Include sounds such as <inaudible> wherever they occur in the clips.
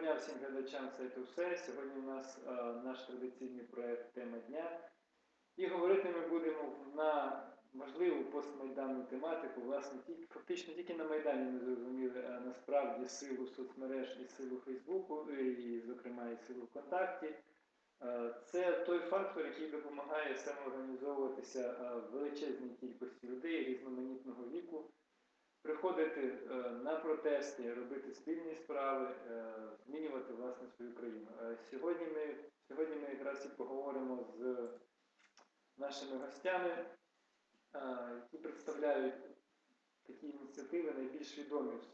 дня всім глядачам сайту все. Сьогодні у нас е, наш традиційний проект Тема дня. І говорити ми будемо на важливу постмайданну тематику. Власне, тільки, фактично тільки на Майдані ми зрозуміли е, насправді силу соцмереж і силу Фейсбуку, і, зокрема, і силу ВКонтакті. Е, Це той фактор, який допомагає самоорганізовуватися е, величезній кількості людей різноманітного віку приходити е, на протести, робити спільні справи, е, змінювати власне свою країну. Е, Сьогодні ми, сьогодні ми якраз і поговоримо з нашими гостями, е, які представляють такі ініціативи найбільш відомі в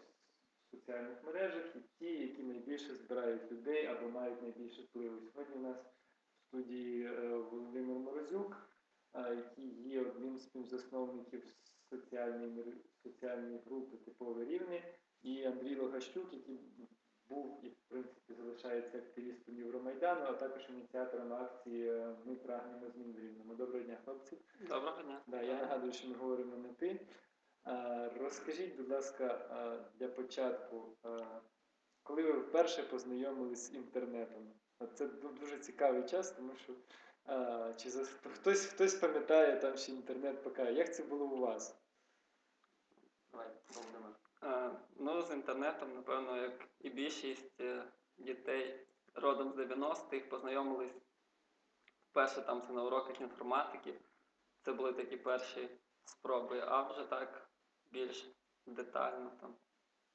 соціальних мережах і ті, які найбільше збирають людей або мають найбільше впливу. Сьогодні у нас в студії Володимир Морозюк, який є одним з співзасновників соціальної, групи Типове рівне, і Андрій Логащук, який був і в принципі залишається активістом Євромайдану, а також ініціатором акції е, Ми прагнемо змін в Рівному. Доброго дня, хлопці. Доброго дня. Да, я нагадую, що ми говоримо на ти. Розкажіть, будь ласка, для початку, коли ви вперше познайомились з інтернетом? Це ду- дуже цікавий час, тому що чи за- хтось, хтось пам'ятає там ще інтернет ПК. Як це було у вас? Давай, Володимир. Е, ну, з інтернетом, напевно, як і більшість е, дітей родом з 90-х познайомились вперше там це на уроках інформатики. Це були такі перші спроби, а вже так більш детально, там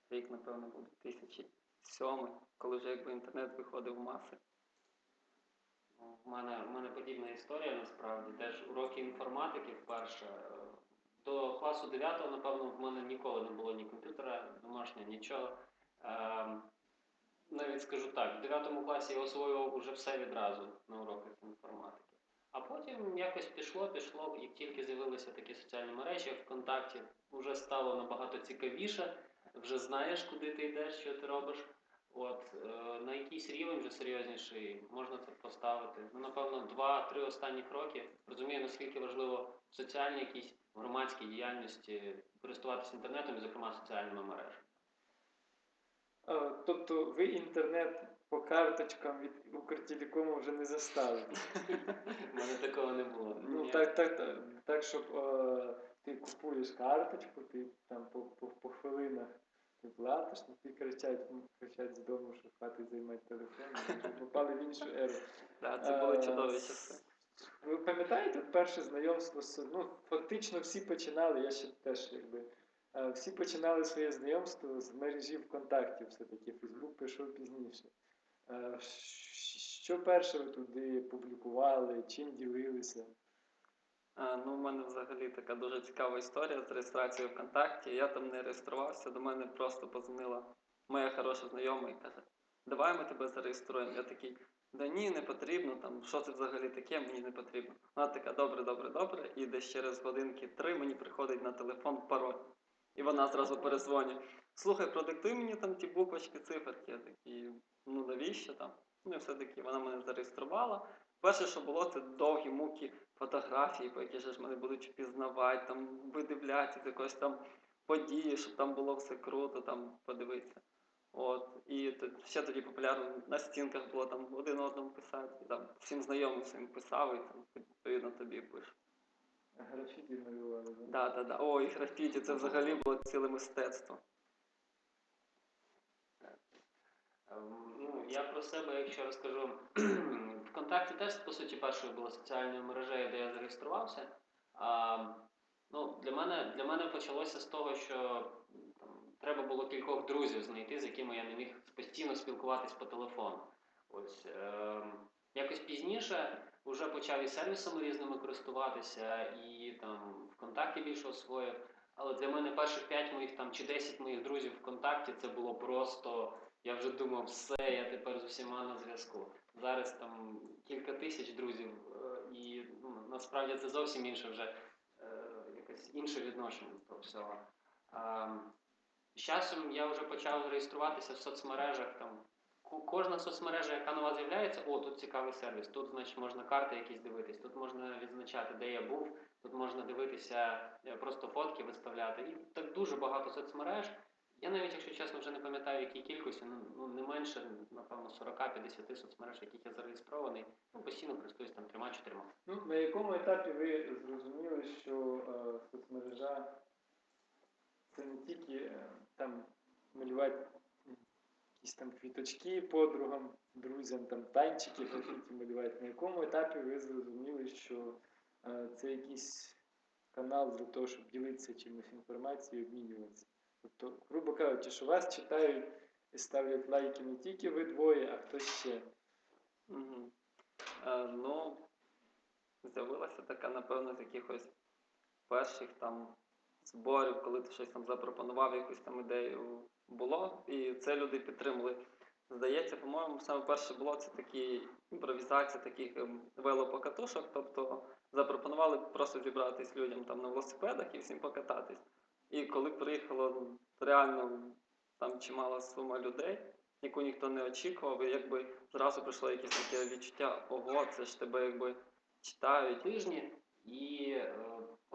рік, напевно, був 2007, коли вже якби інтернет виходив в маси. Ну, У мене, у мене подібна історія насправді. Теж уроки інформатики вперше. Е, До класу 9, напевно, в мене ніколи не було ні комп'ютера домашнього, нічого. Ем, навіть скажу так, в 9 класі я освоював уже все відразу на уроках інформатики. А потім якось пішло, пішло, і тільки з'явилися такі соціальні мережі, ВКонтакті, вже стало набагато цікавіше, вже знаєш, куди ти йдеш, що ти робиш. От е, на якийсь рівень вже серйозніший можна це поставити. Ну, напевно, два-три останніх роки розумію, наскільки важливо в соціальній якійсь громадській діяльності користуватися інтернетом зокрема, соціальними мережами. Тобто ви інтернет по карточкам від Укртелекому вже не заставите? У мене такого не було. Ну, так, так, так, так, щоб е, ти купуєш карточку, ти там по, по, по хвилинах ти платиш, ну, ти кричать, кричать з дому, що хватить займати телефон, попали в іншу еру. Да, це були Е, чудові часи. Ви пам'ятаєте перше знайомство з ну, фактично всі починали, я ще теж якби. е, Всі починали своє знайомство з мережі ВКонтакті, все-таки Фейсбук прийшов пізніше. Е, Що перше ви туди публікували, чим ділилися? Ну, у мене взагалі така дуже цікава історія з реєстрацією ВКонтакті. Я там не реєструвався, до мене просто позвонила моя хороша знайома і каже, давай ми тебе зареєструємо. Я такий, да ні, не потрібно, там, що це взагалі таке, мені не потрібно. Вона така, добре, добре, добре. І десь через годинки три мені приходить на телефон пароль. І вона зразу перезвонює. Слухай, продиктуй мені там ті буквочки, циферки. Я такий, ну навіщо там? Ну і все-таки вона мене зареєструвала. Перше, що було, це довгі муки фотографії, по які ж мене будуть впізнавати, там видивлятися з якоїсь там події, щоб там було все круто, там подивитися. От. І ще тоді популярно на стінках було там один одному писати, і там всім знайомим всім писав, і там відповідно тобі пише. Графіті малювали, да? Да, да, да. О, і графіті, це взагалі було ціле мистецтво. Ем, Ну, я про себе, якщо розкажу, <clears throat> ВКонтакті теж, по суті, першою була соціальною мережею, де я зареєструвався. А, ну, для, мене, для мене почалося з того, що треба було кількох друзів знайти, з якими я не міг постійно спілкуватись по телефону. Ось, ем, якось пізніше вже почав і сервісами різними користуватися, і там ВКонтакті більше освоїв. Але для мене перших 5 моїх там чи 10 моїх друзів ВКонтакті це було просто. Я вже думав, все, я тепер з усіма на зв'язку. Зараз там кілька тисяч друзів, е, і ну, насправді це зовсім інше вже е, якесь інше відношення до всього. З часом я вже почав реєструватися в соцмережах. Там ко- кожна соцмережа, яка нова з'являється, о, тут цікавий сервіс, тут, значить, можна карти якісь дивитись, тут можна відзначати, де я був, тут можна дивитися, е, просто фотки виставляти. І так дуже багато соцмереж. Я навіть, якщо чесно, вже не пам'ятаю, в якій кількості, ну, ну не менше, напевно, 40-50 соцмереж, яких я зареєстрований, ну, постійно користуюсь там трьома-чотирма. Ну, на якому етапі ви зрозуміли, що е, соцмережа це не тільки е, там малювати якісь там квіточки подругам, друзям, там танчики графіті малювати. На якому етапі ви зрозуміли, що е, це якийсь канал для того, щоб ділитися чимось інформацією, обмінюватися? Тобто, грубо кажучи, що вас читають і ставлять лайки не тільки ви двоє, а хтось ще. Мгм. Е, ну, з'явилася така, напевно, з якихось перших там зборів, коли ти щось там запропонував, якусь там ідею було, і це люди підтримали. Здається, по-моєму, саме перше було це такі імпровізація таких ем, велопокатушок, тобто запропонували просто зібратись людям там на велосипедах і всім покататись. І коли приїхало реально там чимала сума людей, яку ніхто не очікував, і якби зразу прийшло якесь таке відчуття, ого, це ж тебе якби читають. тижні і е,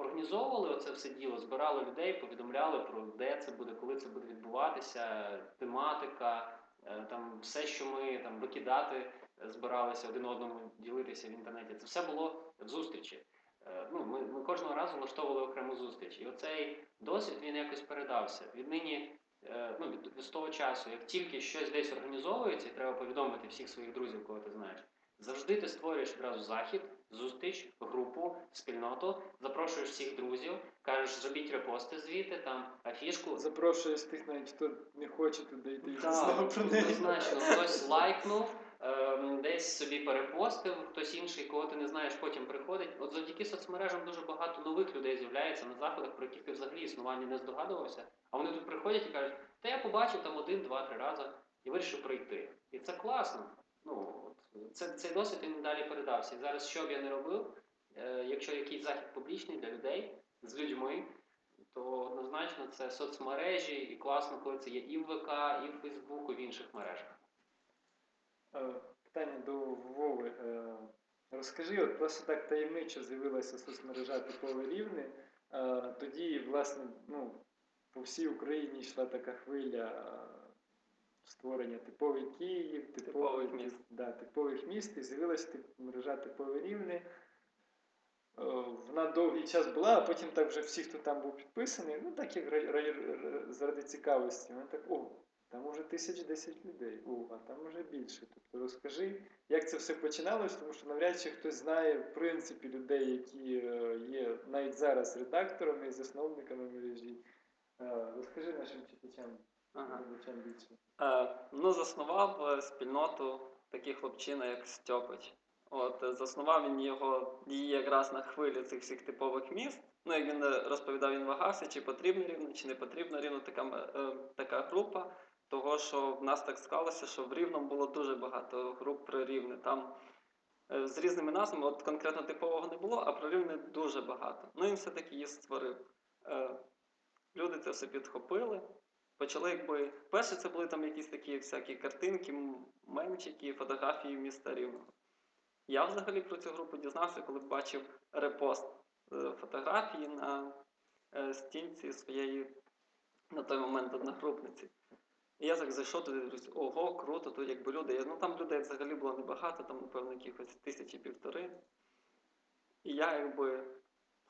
організовували оце все діло, збирали людей, повідомляли про де це буде, коли це буде відбуватися, тематика, е, там все, що ми там викидати, збиралися один одному ділитися в інтернеті. Це все було в зустрічі. Е, Ну, ми, ми кожного разу влаштовували окрему зустріч. І оцей досвід він якось передався. Віднині, е, ну, від, від того часу, як тільки щось десь організовується, і треба повідомити всіх своїх друзів, кого ти знаєш. Завжди ти створюєш одразу захід, зустріч, групу, спільноту, запрошуєш всіх друзів, кажеш, зробіть репости звідти, там афішку. Запрошує з тих, навіть хто не хоче туди йти, Так, однозначно, хтось лайкнув, ем, десь собі перепостив, хтось інший, кого ти не знаєш, потім приходить. От завдяки соцмережам дуже багато нових людей з'являється на заходах, про яких ти взагалі існування не здогадувався. А вони тут приходять і кажуть, та я побачив там один, два, три рази і вирішив прийти. І це класно. Це, цей досвід він далі передався. І зараз, що б я не робив, е, якщо якийсь захід публічний для людей з людьми, то однозначно це соцмережі, і класно, коли це є і в ВК, і в Фейсбуку, і в інших мережах. Е, Питання до Вови. Е, Розкажи, от просто так таємничо з'явилася соцмережа типове рівне. Тоді, власне, ну, по всій Україні йшла така хвиля е, створення типовий Київ, типовий, Типових міст. Да, типових міст, і з'явилася тип- мережа типове рівне. Е, Вона довгий час була, а потім так вже всі, хто там був підписаний, ну так як ра- ра- ра- заради цікавості, вони так, о, там уже тисяч десять людей, о, а там уже більше. Тобто розкажи, як це все починалось, тому що навряд чи хтось знає в принципі людей, які е, є навіть зараз редакторами і засновниками мережі. Е, Розкажи нашим читачам, Ага. Е, ну, заснував е, спільноту такий хлопчина, як Стьопич. От, е, заснував він його її якраз на хвилі цих всіх типових міст. Ну, як він розповідав, він вагався, чи потрібно рівно, чи не потрібно рівно така, е, така група. Того, що в нас так склалося, що в Рівному було дуже багато груп про рівне. Там е, з різними назвами, от конкретно типового не було, а про рівне дуже багато. Ну він все-таки її створив. Е, Люди це все підхопили почали якби. Перше це були там якісь такі всякі картинки, м- мемчики, фотографії міста Рівного. Я взагалі про цю групу дізнався, коли бачив репост е, фотографії на е, стінці своєї на той момент одногрупниці. І я так зайшов туди, дивлюсь, ого, круто, тут якби люди. Ну там людей взагалі було небагато, там, напевно, якихось тисячі півтори. І я якби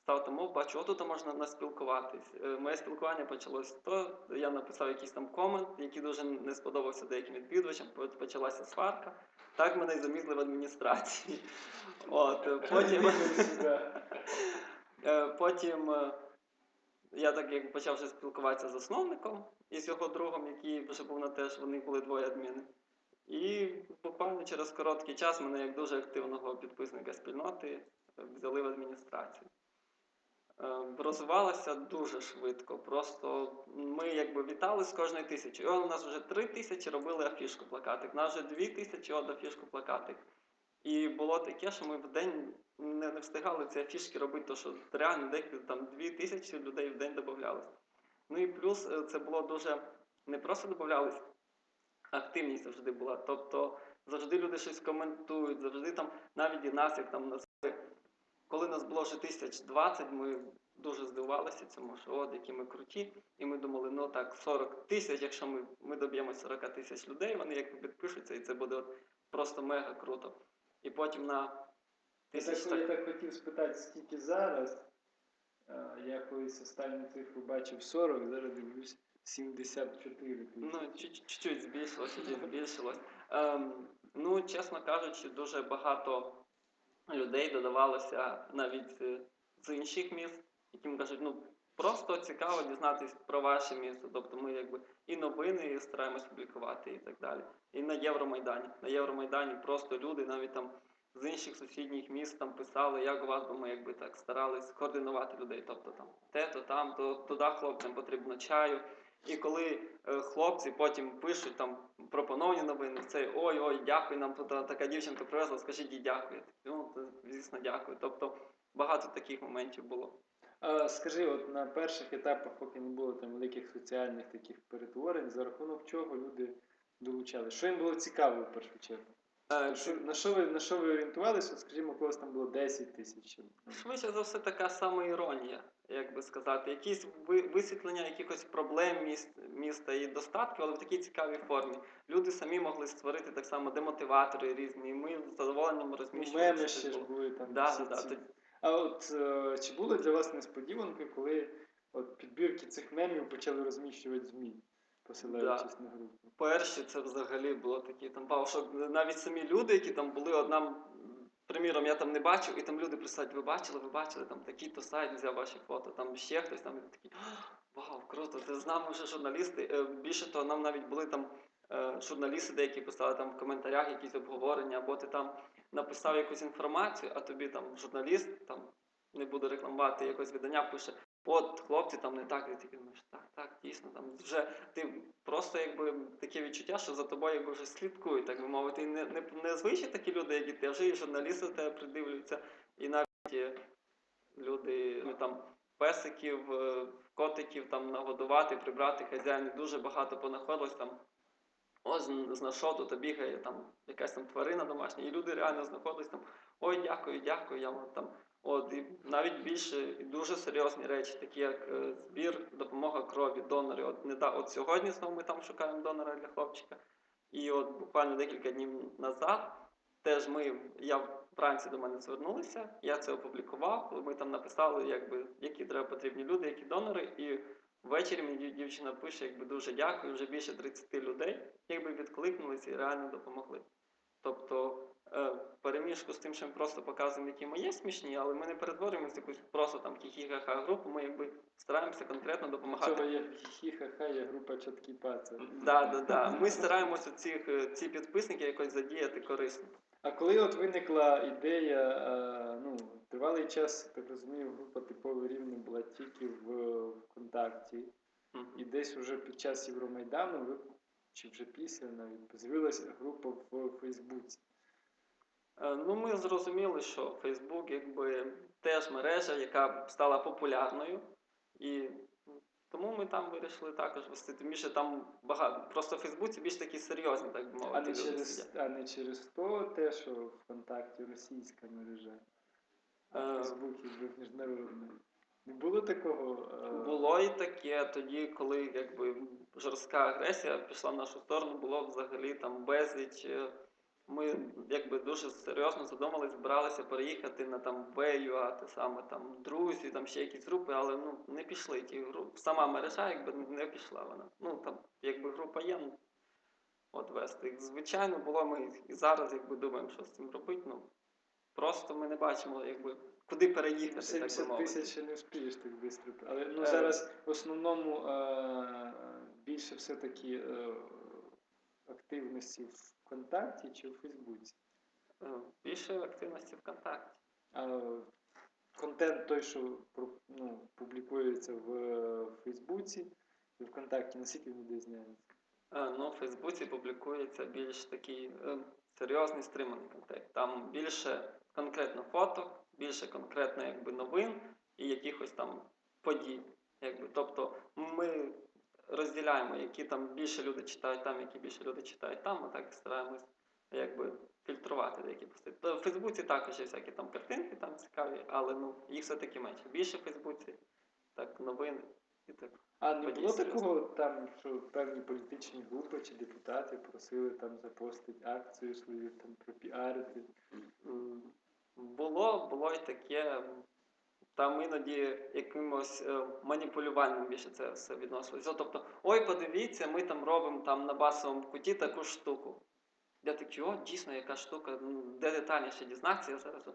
став тому, бачу, отут можна наспілкуватись. Е, Моє спілкування почалось то, я написав якийсь там комент, який дуже не сподобався деяким відвідувачам, почалася сварка. Так мене й замітили в адміністрації. <laughs> От, е, потім, <laughs> е, потім я так як почав вже спілкуватися з засновником і з його другом, який вже був на теж, вони були двоє адміни. І буквально через короткий час мене як дуже активного підписника спільноти взяли в адміністрацію. Е, Розвивалося дуже швидко. Просто ми якби вітали з кожної тисячі. У нас вже три тисячі робили афішку плакатик. У нас вже дві тисячі от афішку плакатик. І було таке, що ми в день не, не встигали ці афішки робити, то що реально декілька там дві тисячі людей в день додавалось. Ну і плюс е, це було дуже не просто додавались, активність завжди була. Тобто завжди люди щось коментують, завжди там навіть і нас, як там коли нас було вже тисяч двадцять, ми дуже здивувалися цьому, що от які ми круті. І ми думали, ну так, 40 тисяч, якщо ми, ми доб'ємо 40 тисяч людей, вони якби підпишуться, і це буде от просто мега круто. І потім на тисяч так, я так хотів спитати, скільки зараз. Е, Я колись останню цифру бачив 40, зараз дивлюсь 74. Ну, чуть- чуть-чуть збільшилось, чуть збільшилось. Ем, ну, чесно кажучи, дуже багато людей додавалося навіть е, з інших міст, яким кажуть, ну просто цікаво дізнатись про ваше місто. Тобто ми якби і новини стараємось публікувати і так далі. І на Євромайдані. На Євромайдані просто люди навіть там з інших сусідніх міст там писали, як у вас, бо ми якби так старались координувати людей. Тобто там те, то там, то туди хлопцям потрібно чаю. І коли е, хлопці потім пишуть там пропоновані новини, це ой, ой, дякую, нам така дівчинка привезла, скажіть їй дякую. Ну, то, звісно, дякую. Тобто багато таких моментів було. А скажи, от на перших етапах, поки не було там великих соціальних таких перетворень, за рахунок чого люди долучали? Що їм було цікаво в першу чергу? Що, на, що ви, на що ви орієнтувалися? Скажімо, когось там було 10 тисяч. Швидше за все, така сама іронія, як би сказати. Якісь висвітлення якихось проблем міст, міста і достатків, але в такій цікавій формі. Люди самі могли створити так само демотиватори різні, і ми з задоволенням розміщували. Меми це ще ж були там. Да, всі да, ці. А от е, чи було для вас несподіванкою, коли от підбірки цих мемів почали розміщувати ЗМІ, посилаючись на групу? Перші це взагалі було такі там вау, що навіть самі люди, які там були, от нам, приміром, я там не бачив, і там люди присають, ви бачили, ви бачили, там такий-то сайт взяв ваші фото, там ще хтось там і такі, вау, круто, це з нами вже журналісти. Е, Більше того, нам навіть були там е, журналісти, деякі писали там в коментарях якісь обговорення, або ти там написав якусь інформацію, а тобі там журналіст, там не буду рекламувати, якось видання пише. От хлопці там не так, і ти думаєш, так, так, дійсно, там вже ти просто якби таке відчуття, що за тобою якби вже слідкують, так би мовити. І не, не, не звичайні такі люди, які ти, а вже і журналісти тебе придивлюються, і навіть люди ну, там песиків, е, котиків там нагодувати, прибрати хазяїн, дуже багато понаходилось там. Ось зн- знайшов, тут бігає там якась там тварина домашня, і люди реально знаходились там. Ой, дякую, дякую. Я вам там. От і навіть більше і дуже серйозні речі, такі як е, збір, допомога крові, донори. От не от сьогодні знову ми там шукаємо донора для хлопчика. І от буквально декілька днів назад теж ми, я вранці до мене звернулися, я це опублікував. Ми там написали, якби які треба потрібні люди, які донори. І ввечері мені дівчина пише, якби дуже дякую. Вже більше 30 людей, якби відкликнулися і реально допомогли. Тобто е, переміжку з тим, що ми просто показуємо, які ми є смішні, але ми не перетворюємося якусь просто там хі-хі-ха-ха групу. Ми якби стараємося конкретно допомагати. Цього є хі-ха-ха, є група чіткий паца. Да, да, да. Ми стараємося цих е, ці підписники якось задіяти корисно. А коли от виникла ідея, е, ну, тривалий час, так розумію, група типовий рівний була тільки в ВКонтакті. І десь уже під час Євромайдану, ви, чи вже після навіть, з'явилася група в Фейсбуці. Е, Ну, ми зрозуміли, що Facebook якби теж мережа, яка стала популярною, і тому ми там вирішили також вести. Тим більше там багато. Просто в Фейсбуці більш такі серйозні, так би мовити. А не, люди через, сидять. а не через то те, що ВКонтакті російська мережа, а Е, Фейсбук якби міжнародний. Не було такого? е, Було і таке тоді, коли якби жорстка агресія пішла в нашу сторону, було взагалі там безліч. е, Ми якби дуже серйозно задумались, збиралися переїхати на там ВЮА, те саме там друзі, там ще якісь групи, але ну не пішли ті групи. Сама мережа якби не пішла вона. Ну там якби група є, ну от вести. Звичайно, було ми і зараз якби думаємо, що з цим робити. Ну просто ми не бачимо, якби куди переїхати, 70 тисяч не встигнеш так швидко. Але ну, Е. зараз в основному е, більше все-таки е, активності в ВКонтакті чи в Фейсбуці. Е, Більше активності ВКонтакті. А контент той, що ну, публікується в е, Фейсбуці і ВКонтакті, наскільки він відрізняється? Ну, в Фейсбуці публікується більш такий е, серйозний стриманий контент. Там більше конкретно фото, більше конкретно якби новин і якихось там подій. Якби. Тобто ми розділяємо, які там більше люди читають там, які більше люди читають там, а так стараємось якби фільтрувати деякі пости. В Фейсбуці також є всякі там картинки там цікаві, але ну, їх все-таки менше. Більше в Фейсбуці, так, новини і так. А не було серйозно. такого там, що певні політичні групи чи депутати просили там запостити акцію свою, там пропіарити. Було, було і таке. Там іноді якимось е, маніпулюванням більше це все відносилося. Тобто, ой, подивіться, ми там робимо там на басовому куті таку штуку. Я такий, о, дійсно, яка штука, ну, де детальніше дізнатися, я зараз.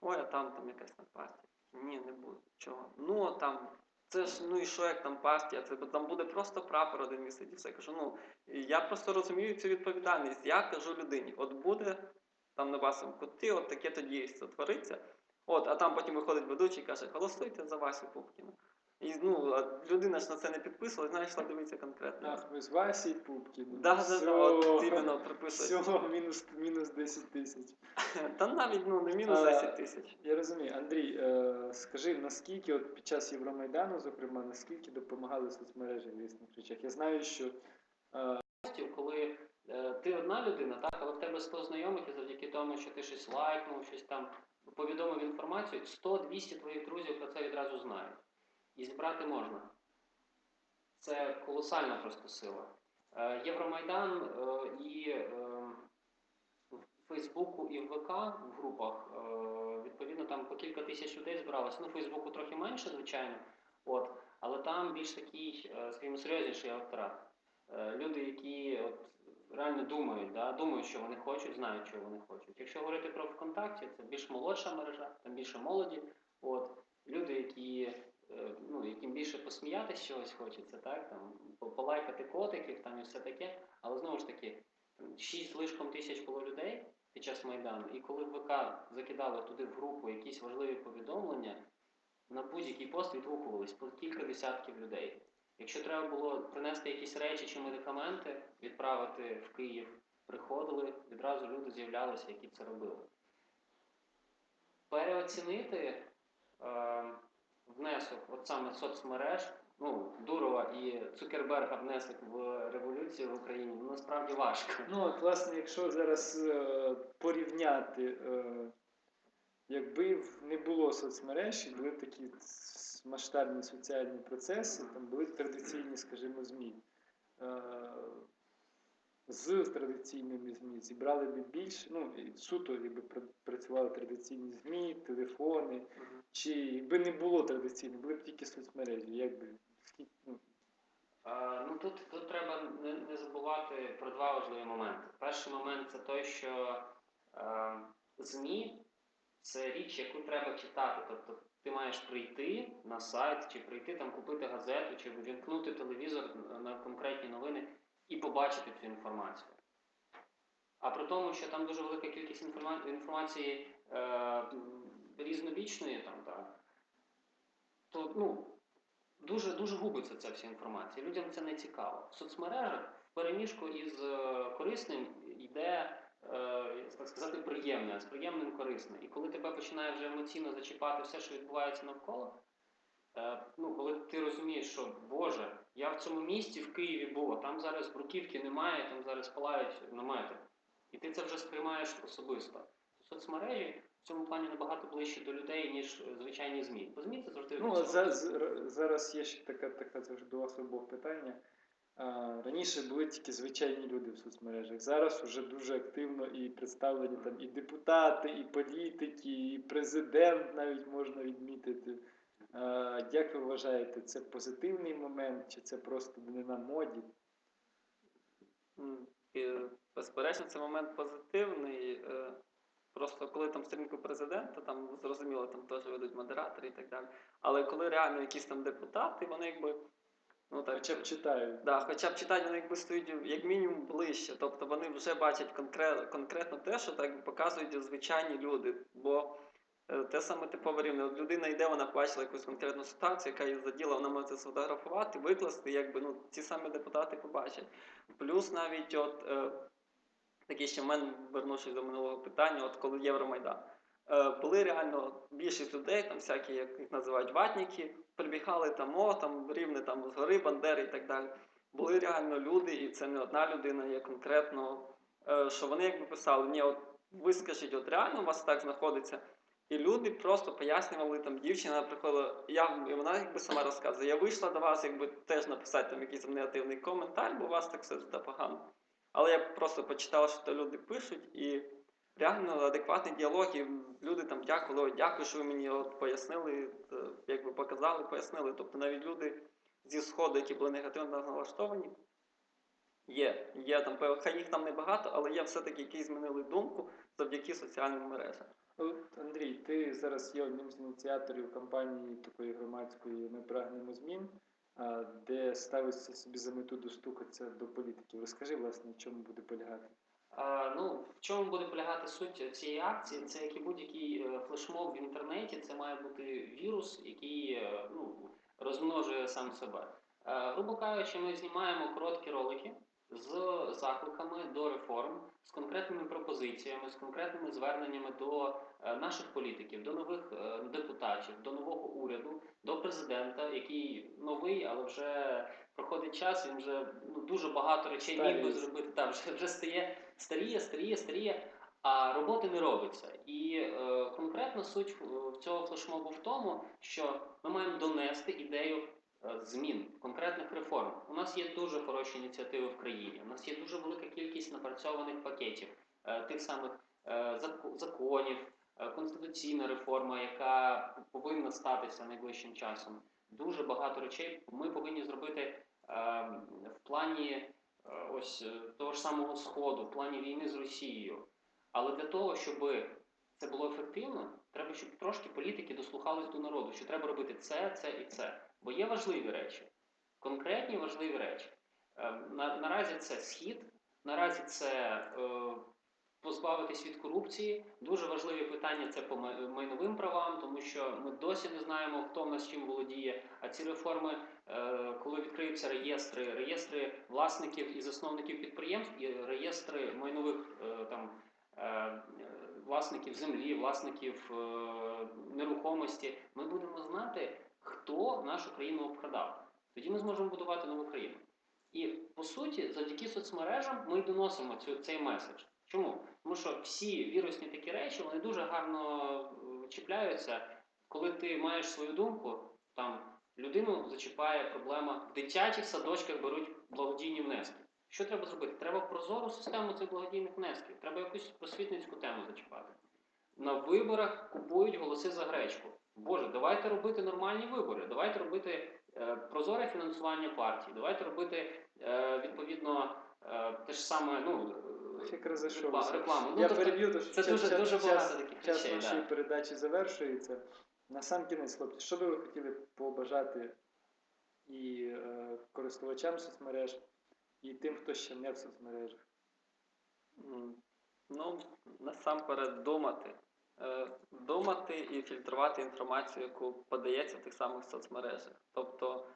Ой, а там там якась там партія. Ні, не буде. Чого? Ну, а там. Це ж ну і що, як там партія? Це там буде просто прапор один висить і все. Я кажу, ну я просто розумію цю відповідальність. Я кажу людині, от буде там на басовому куті, от таке то дійство твориться. От, а там потім виходить ведучий і каже, голосуйте за Васю Пупкіна. І ну, людина ж на це не підписувала, знаєш, йшла дивитися конкретно. Ах, ви з Васі Пупкін. Да, да, да, от іменно приписують. Все, мінус, мінус 10 тисяч. <laughs> Та навіть ну, не мінус 10 тисяч. Я розумію. Андрій, е, скажи, наскільки от під час Євромайдану, зокрема, наскільки допомагали соцмережі в різних речах? Я знаю, що Постів, коли е, ти одна людина, так, але в тебе 100 знайомих, і тому, що ти щось лайкнув, щось там повідомив інформацію, 100-200 твоїх друзів про це відразу знають. І зібрати можна. Це колосальна просто сила. Е, Євромайдан е, і е, в Фейсбуку і в ВК в групах, відповідно, там по кілька тисяч людей збиралося. Ну, Фейсбуку трохи менше, звичайно. От, але там більш такий, скажімо, серйозніший електорат. Люди, які от, реально думають, да, думають, що вони хочуть, знають, що вони хочуть. Якщо говорити про ВКонтакті, це більш молодша мережа, там більше молоді. От, люди, які, е, ну, яким більше посміятися чогось хочеться, так, там, полайкати котиків там, і все таке. Але знову ж таки, там, 6 з лишком тисяч було людей під час Майдану, і коли ВК закидали туди в групу якісь важливі повідомлення, на будь-який пост відгукувались по кілька десятків людей. Якщо треба було принести якісь речі чи медикаменти, відправити в Київ, приходили, відразу люди з'являлися, які це робили. Переоцінити е, внесок от саме соцмереж, ну, Дурова і Цукерберга внесок в революцію в Україні, ну, насправді важко. Ну, от, власне, якщо зараз е, порівняти, е, якби не було соцмереж, і були такі масштабні соціальні процеси, там були традиційні, скажімо, ЗМІ. Е, з традиційними ЗМІ зібрали би більше, ну, суто, якби пр- працювали традиційні ЗМІ, телефони, чи якби не було традиційних, були б тільки соцмережі, як би, скільки, ну, Е, Ну тут, тут треба не, не забувати про два важливі моменти. Перший момент це той, що е, ЗМІ це річ, яку треба читати. Тобто ти маєш прийти на сайт, чи прийти там купити газету, чи вімкнути телевізор на- конкретні новини і побачити цю інформацію. А при тому, що там дуже велика кількість інформації е, м, різнобічної, там, так, то ну, дуже дуже губиться ця вся інформація. Людям це не цікаво. В соцмережах переміжку із е, корисним йде, так сказати, приємне, а з приємним корисне. І коли тебе починає вже емоційно зачіпати все, що відбувається навколо, е, ну, коли ти розумієш, що Боже, я в цьому місті в Києві був, а там зараз бруківки немає, там зараз палають намети. І ти це вже сприймаєш особисто. Соцмережі в цьому плані набагато ближче до людей, ніж е, звичайні ЗМІ. Бо ЗМІ це завжди Ну, от офіційно. за, з- зараз є ще така, така це вже до вас обох питання. Раніше були тільки звичайні люди в соцмережах. Зараз вже дуже активно і представлені там і депутати, і політики, і президент навіть можна відмітити. Як ви вважаєте, це позитивний момент, чи це просто не на моді? Безперечно, це момент позитивний. е, Просто коли там сторінку президента, там зрозуміло, там теж ведуть модератори і так далі. Але коли реально якісь там депутати, вони якби. Ну, так, Хоча б читають. Да, хоча б читати вони якби стоять як мінімум ближче. Тобто вони вже бачать конкрет, конкретно те, що так показують звичайні люди. Бо е, те саме типове рівне. От людина йде, вона бачила якусь конкретну ситуацію, яка її заділа, вона може це сфотографувати, викласти, якби ну, ці самі депутати побачать. Плюс навіть от е, такий ще в мене, вернувшись до минулого питання, от коли Євромайдан. Е, були реально більшість людей, там всякі, як їх називають ватніки, прибігали там, о, там рівне там з гори, Бандери і так далі. Були реально люди, і це не одна людина є конкретно, е, що вони якби писали, ні, от вискажіть, от реально у вас так знаходиться. І люди просто пояснювали, там дівчина приходила, я, і вона якби сама розказує, я вийшла до вас, якби теж написати там якийсь негативний коментар, бо у вас так все туди погано. Але я просто почитав, що то люди пишуть, і реально адекватний діалог, і люди там дякували, дякую, що ви мені от пояснили, показали, пояснили. Тобто навіть люди зі сходу, які були негативно налаштовані, є. Є там, хай їх там небагато, але є все-таки, які змінили думку завдяки соціальним мережам. От, Андрій, ти зараз є одним з ініціаторів кампанії такої громадської Ми прагнемо змін, де ставиться собі за мету достукатися до політиків. Розкажи, власне, в чому буде полягати. Ну, в чому буде полягати суть цієї акції? Це як і будь-який е, флешмоб в інтернеті, це має бути вірус, який е, ну, розмножує сам себе. Е, Грубо кажучи, ми знімаємо короткі ролики з закликами до реформ, з конкретними пропозиціями, з конкретними зверненнями до е, наших політиків, до нових е, депутатів, до нового уряду, до президента, який новий, але вже проходить час, він вже ну, дуже багато речей міг би зробити. Там вже, вже стає старіє, старіє, старіє, а роботи не робиться. І е, конкретно суть в- в цього флешмобу в тому, що ми маємо донести ідею е, змін, конкретних реформ. У нас є дуже хороші ініціативи в країні. У нас є дуже велика кількість напрацьованих пакетів е, тих самих е, законів, е, конституційна реформа, яка повинна статися найближчим часом. Дуже багато речей ми повинні зробити е, в плані е, ось е, того ж самого сходу, в плані війни з Росією. Але для того, щоб це було ефективно, треба, щоб трошки політики дослухались до народу, що треба робити це, це і це. Бо є важливі речі, конкретні важливі речі. Е, На, наразі це схід, наразі це е, позбавитись від корупції. Дуже важливі питання це по майновим правам, тому що ми досі не знаємо, хто в нас чим володіє. А ці реформи, е, коли відкриються реєстри, реєстри власників і засновників підприємств, і реєстри майнових е, там. е, Власників землі, власників е, нерухомості, ми будемо знати, хто нашу країну обкрадав. Тоді ми зможемо будувати нову країну. І по суті, завдяки соцмережам ми доносимо цю, цей меседж. Чому? Тому що всі вірусні такі речі вони дуже гарно е, чіпляються, коли ти маєш свою думку, там людину зачіпає проблема. В дитячих садочках беруть благодійні внески. Що треба зробити? Треба прозору систему цих благодійних внесків. Треба якусь просвітницьку тему зачіпати. На виборах купують голоси за гречку. Боже, давайте робити нормальні вибори. Давайте робити е, прозоре фінансування партій. Давайте робити е, відповідно е, те ж саме. Ну е, реклама. рекламу. Ну, Я тобто, переб'ю, це час- дуже, час- дуже багато таких час речей. нашої Да. передачі завершується. На сам кінець, хлопці, що би ви хотіли побажати і е, користувачам соцмереж, і тим, хто ще не в соцмережах? Ну, насамперед думати. Е, Думати і фільтрувати інформацію, яку подається в тих самих соцмережах. Тобто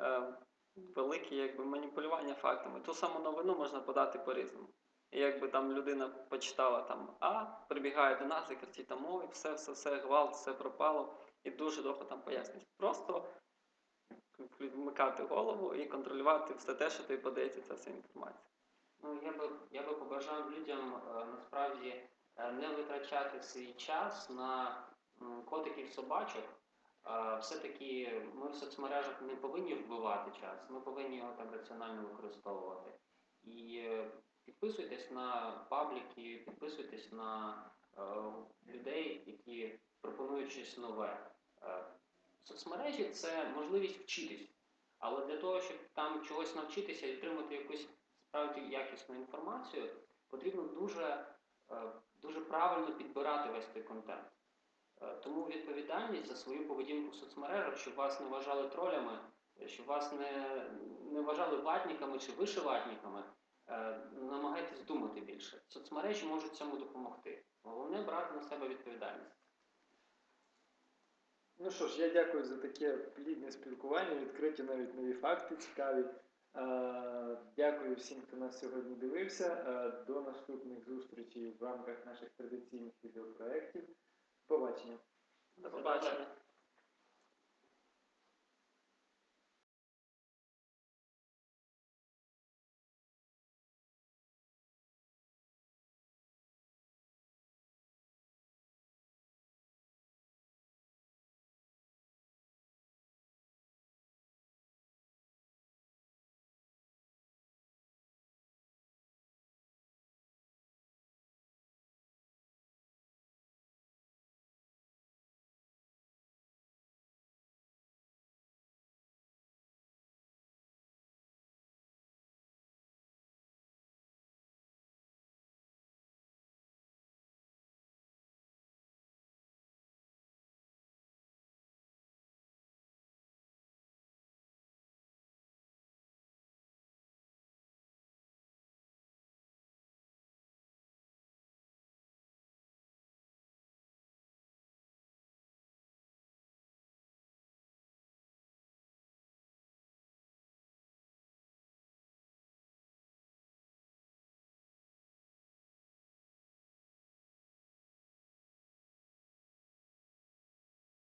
е, велике якби, маніпулювання фактами. Ту саму новину можна подати по-різному. І якби там людина почитала там А, прибігає до нас і кричить там ой, все, все, все, гвалт, все пропало, і дуже довго там пояснюють. Просто вмикати голову і контролювати все те, що тобі подається, ця вся інформація. Ну, я би, я би побажав людям е, насправді не витрачати свій час на котиків собачок. Е, Все-таки ми в соцмережах не повинні вбивати час, ми повинні його там раціонально використовувати. І е, підписуйтесь на пабліки, підписуйтесь на е, людей, які пропонують щось нове. Е, Соцмережі це можливість вчитись. Але для того, щоб там чогось навчитися і отримати якусь справді якісну інформацію, потрібно дуже, е, дуже правильно підбирати весь той контент. Е, Тому відповідальність за свою поведінку в соцмережах, щоб вас не вважали тролями, щоб вас не, не вважали ватниками чи вишиватниками, е, намагайтесь думати більше. Соцмережі можуть цьому допомогти. Головне брати на себе відповідальність. Ну що ж, я дякую за таке плідне спілкування, відкриті навіть нові факти цікаві. Е, Дякую всім, хто нас сьогодні дивився. Е, До наступних зустрічей в рамках наших традиційних відеопроєктів. Побачення. До побачення.